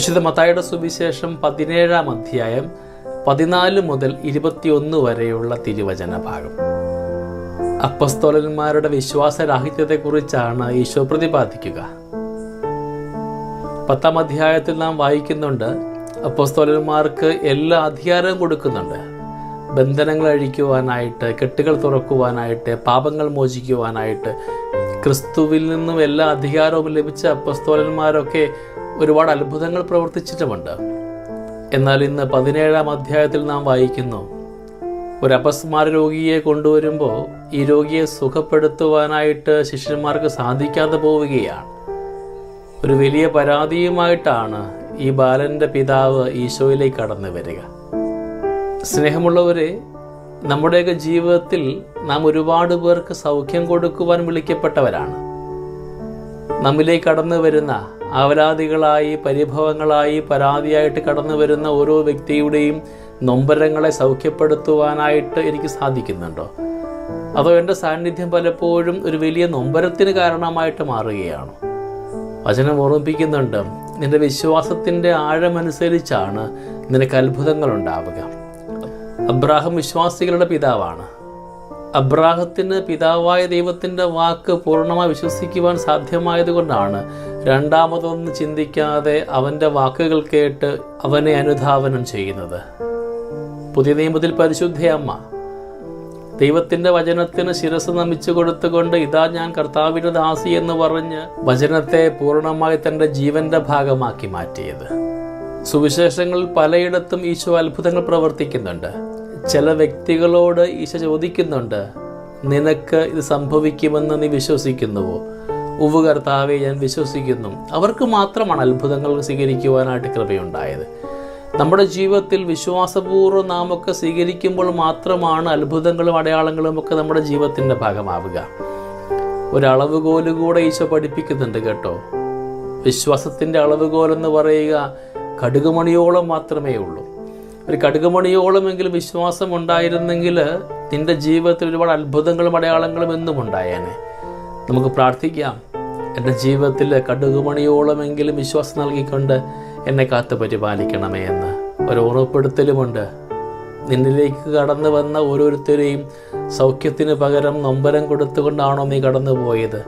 വിശുദ്ധ മത്തായുടെ സുവിശേഷം പതിനേഴാം അധ്യായം പതിനാല് മുതൽ ഇരുപത്തിയൊന്ന് വരെയുള്ള തിരുവചന ഭാഗം. അപ്പസ്തോലന്മാരുടെ വിശ്വാസരാഹിത്യത്തെക്കുറിച്ചാണ് ഈശോ പ്രതിപാദിക്കുക. പത്താം അധ്യായത്തിൽ നാം വായിക്കുന്നുണ്ട് അപ്പസ്തോലന്മാർക്ക് എല്ലാ അധികാരവും കൊടുക്കുന്നുണ്ട്. ബന്ധനങ്ങൾ അഴിക്കുവാനായിട്ട് കെട്ടുകൾ തുറക്കുവാനായിട്ട് പാപങ്ങൾ മോചിക്കുവാനായിട്ട് ക്രിസ്തുവിൽ നിന്നും എല്ലാ അധികാരവും ലഭിച്ച അപ്പസ്തോലന്മാരൊക്കെ ഒരുപാട് അത്ഭുതങ്ങൾ പ്രവർത്തിച്ചിട്ടുമുണ്ട്. എന്നാൽ ഇന്ന് പതിനേഴാം അധ്യായത്തിൽ നാം വായിക്കുന്നു ഒരു അപസ്മാര രോഗിയെ കൊണ്ടുവരുമ്പോൾ ഈ രോഗിയെ സുഖപ്പെടുത്തുവാനായിട്ട് ശിഷ്യന്മാർക്ക് സാധിക്കാതെ പോവുകയാണ്. ഒരു വലിയ പരാതിയുമായിട്ടാണ് ഈ ബാലന്റെ പിതാവ് ഈശോയിലേക്ക് കടന്നു വരിക. സ്നേഹമുള്ളവരെ നമ്മുടെയൊക്കെ ജീവിതത്തിൽ നാം ഒരുപാട് പേർക്ക് സൗഖ്യം കൊടുക്കുവാൻ വിളിക്കപ്പെട്ടവരാണ്. നമ്മിലേക്ക് കടന്നു വരുന്ന ആവലാദികളായി പരിഭവങ്ങളായി പരാതിയായിട്ട് കടന്നു വരുന്ന ഓരോ വ്യക്തിയുടെയും നൊമ്പരങ്ങളെ സൗഖ്യപ്പെടുത്തുവാനായിട്ട് എനിക്ക് സാധിക്കുന്നുണ്ടോ? അതോ എന്റെ സാന്നിധ്യം പലപ്പോഴും ഒരു വലിയ നൊമ്പരത്തിന് കാരണമായിട്ട് മാറുകയാണ്? വചനം ഓർമ്മിപ്പിക്കുന്നുണ്ട് നിന്റെ വിശ്വാസത്തിന്റെ ആഴമനുസരിച്ചാണ് നിനക്ക് അത്ഭുതങ്ങൾ ഉണ്ടാവുക. അബ്രാഹം വിശ്വാസികളുടെ പിതാവാണ്. അബ്രാഹത്തിന് പിതാവായ ദൈവത്തിന്റെ വാക്ക് പൂർണമായി വിശ്വസിക്കുവാൻ സാധ്യമായതുകൊണ്ടാണ് രണ്ടാമതൊന്നും ചിന്തിക്കാതെ അവന്റെ വാക്കുകൾ കേട്ട് അവനെ അനുധാവനം ചെയ്യുന്നത്. പുതിയ നിയമത്തിൽ പരിശുദ്ധയമ്മ ദൈവത്തിന്റെ വചനത്തിന് ശിരസ് നമിച്ചു കൊടുത്തുകൊണ്ട് ഇതാ ഞാൻ കർത്താവിന്റെ ദാസി എന്ന് പറഞ്ഞ് വചനത്തെ പൂർണമായി തന്റെ ജീവന്റെ ഭാഗമാക്കി മാറ്റിയത്. സുവിശേഷങ്ങളിൽ പലയിടത്തും ഈശോ അത്ഭുതങ്ങൾ പ്രവർത്തിക്കുന്നുണ്ട്. ചില വ്യക്തികളോട് ഈശോ ചോദിക്കുന്നുണ്ട് നിനക്ക് ഇത് സംഭവിക്കുമെന്ന് നീ വിശ്വസിക്കുന്നുവോ? ഉവ് കർത്താവെ ഞാൻ വിശ്വസിക്കുന്നു. അവർക്ക് മാത്രമാണ് അത്ഭുതങ്ങൾ സ്വീകരിക്കുവാനായിട്ട് കൃപയുണ്ടായത്. നമ്മുടെ ജീവിതത്തിൽ വിശ്വാസപൂർവം നാം ഒക്കെ സ്വീകരിക്കുമ്പോൾ മാത്രമാണ് അത്ഭുതങ്ങളും അടയാളങ്ങളും ഒക്കെ നമ്മുടെ ജീവിതത്തിന്റെ ഭാഗമാവുക. ഒരളവുകോൽ കൂടെ ഈശോ പഠിപ്പിക്കുന്നുണ്ട് കേട്ടോ. വിശ്വാസത്തിന്റെ അളവുകോലെന്ന് പറയുക കടുകുമണിയോളം മാത്രമേ ഉള്ളൂ. ഒരു കടുകുമണിയോളമെങ്കിലും വിശ്വാസം ഉണ്ടായിരുന്നെങ്കിൽ നിന്റെ ജീവിതത്തിൽ ഒരുപാട് അത്ഭുതങ്ങളും അടയാളങ്ങളും എന്നും ഉണ്ടായേനെ. നമുക്ക് പ്രാർത്ഥിക്കാം. എന്റെ ജീവിതത്തിൽ കടുകുമണിയോളമെങ്കിലും വിശ്വാസം നൽകിക്കൊണ്ട് എന്നെ കാത്തു പരിപാലിക്കണമേ എന്ന്. ഒരു ഉറപ്പെടുത്തലുമുണ്ട് നിന്നിലേക്ക് കടന്നു വന്ന ഓരോരുത്തരെയും സൗഖ്യത്തിന് പകരം നൊമ്പരം കൊടുത്തുകൊണ്ടാണോ നീ കടന്നു പോയത്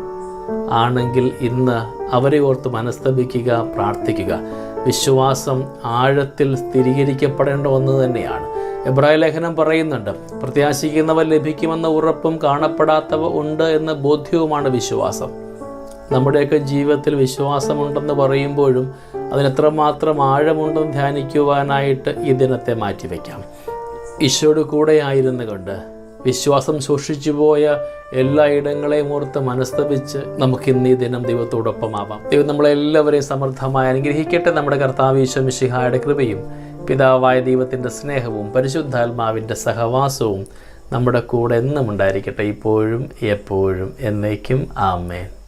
ആണെങ്കിൽ ഇന്ന് അവരെ ഓർത്ത് മനസ്തപിക്കുക പ്രാർത്ഥിക്കുക. വിശ്വാസം ആഴത്തിൽ സ്ഥിരീകരിക്കപ്പെടേണ്ട ഒന്ന് തന്നെയാണ്. എബ്രായ ലേഖനം പറയുന്നുണ്ട് പ്രത്യാശിക്കുന്നവ ലഭിക്കുമെന്ന ഉറപ്പും കാണപ്പെടാത്തവ ഉണ്ട് എന്ന ബോധ്യവുമാണ് വിശ്വാസം. നമ്മുടെയൊക്കെ ജീവിതത്തിൽ വിശ്വാസമുണ്ടെന്ന് പറയുമ്പോഴും അതിനെത്രമാത്രം ആഴമുണ്ടെന്ന് ധ്യാനിക്കുവാനായിട്ട് ഈ ദിനത്തെ മാറ്റിവെക്കാം. ഈശോയുടെ കൂടെ ആയിരുന്നു കൊണ്ട് വിശ്വാസം ശോഷിച്ചുപോയ പോയ എല്ലാ ഇടങ്ങളെയും ഓർത്ത് മനസ്തപിച്ച് നമുക്ക് ഇന്ന് ഈ ദിനം ദൈവത്തോടൊപ്പമാവാം. ദൈവം നമ്മളെല്ലാവരെയും സമർത്ഥമായി അനുഗ്രഹിക്കട്ടെ. നമ്മുടെ കർത്താവ് ഈശ്വമിഷിഹായുടെ കൃപയും പിതാവായ ദൈവത്തിന്റെ സ്നേഹവും പരിശുദ്ധാത്മാവിന്റെ സഹവാസവും നമ്മുടെ കൂടെ എന്നും ഉണ്ടായിരിക്കട്ടെ. ഇപ്പോഴും എപ്പോഴും എന്നേക്കും. ആമേൻ.